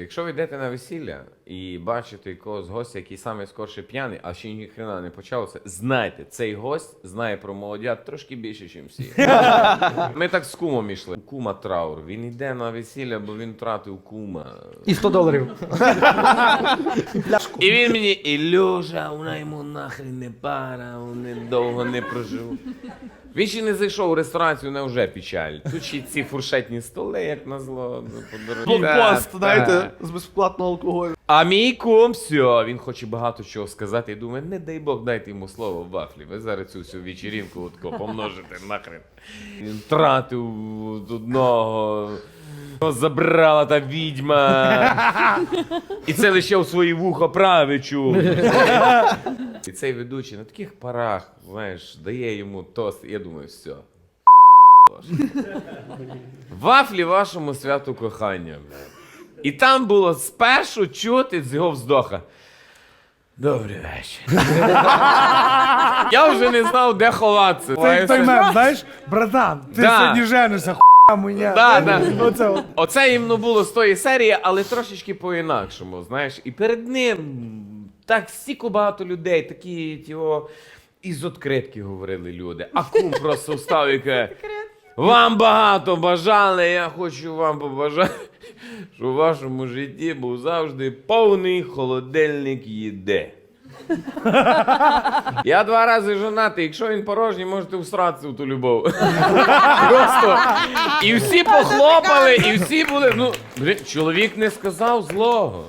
Якщо ви йдете на весілля і бачите якогось гостя, який саме скорше п'яний, а ще ніхрена не почався, знайте, цей гость знає про молодят трошки більше, ніж всі. Ми так з кумом йшли. У кума траур. Він йде на весілля, бо він втратив кума. І 100 доларів. І він мені, Ілюша, вона йому нахрен не пара, вони довго не проживуть. Він ще не зайшов у ресторацію, не вже печаль. Тут ще ці фуршетні столи, як назло, подарунки. Блокпост, Та, знаєте, та. З безплатного алкоголю. А мій кум, все, він хоче багато чого сказати. І думає, не дай Бог, дайте йому слово вафлі. Ви зараз цю всю вечірінку отко помножите нахрен. Він втратив одного. Забрала та відьма. І це лише у свої вуха праве чув. І цей ведучий на таких парах, знаєш, дає йому тост. Я думаю, все. Вафлі вашому святу кохання. блядь. І там було спершу чути з його вздоха. Добрий вечір. Я вже не знав, де ховатися. Це той мем, знаєш, братан, ти Да. сьогодні женишся, хуя мене. Да, да. Оце от. Оце їм ну, було з тої серії, але трошечки по-інакшому, знаєш. І перед ним так стільки багато людей, такі тіо, із відкритки говорили люди. А кум просто встав і каже, вам багато бажали, я хочу вам побажати, що в вашому житті був завжди повний холодильник їде. Я два рази жонатий, якщо він порожній, можете всратися в ту любов. Просто. І всі похлопали, і всі були. Ну, блін, чоловік не сказав злого.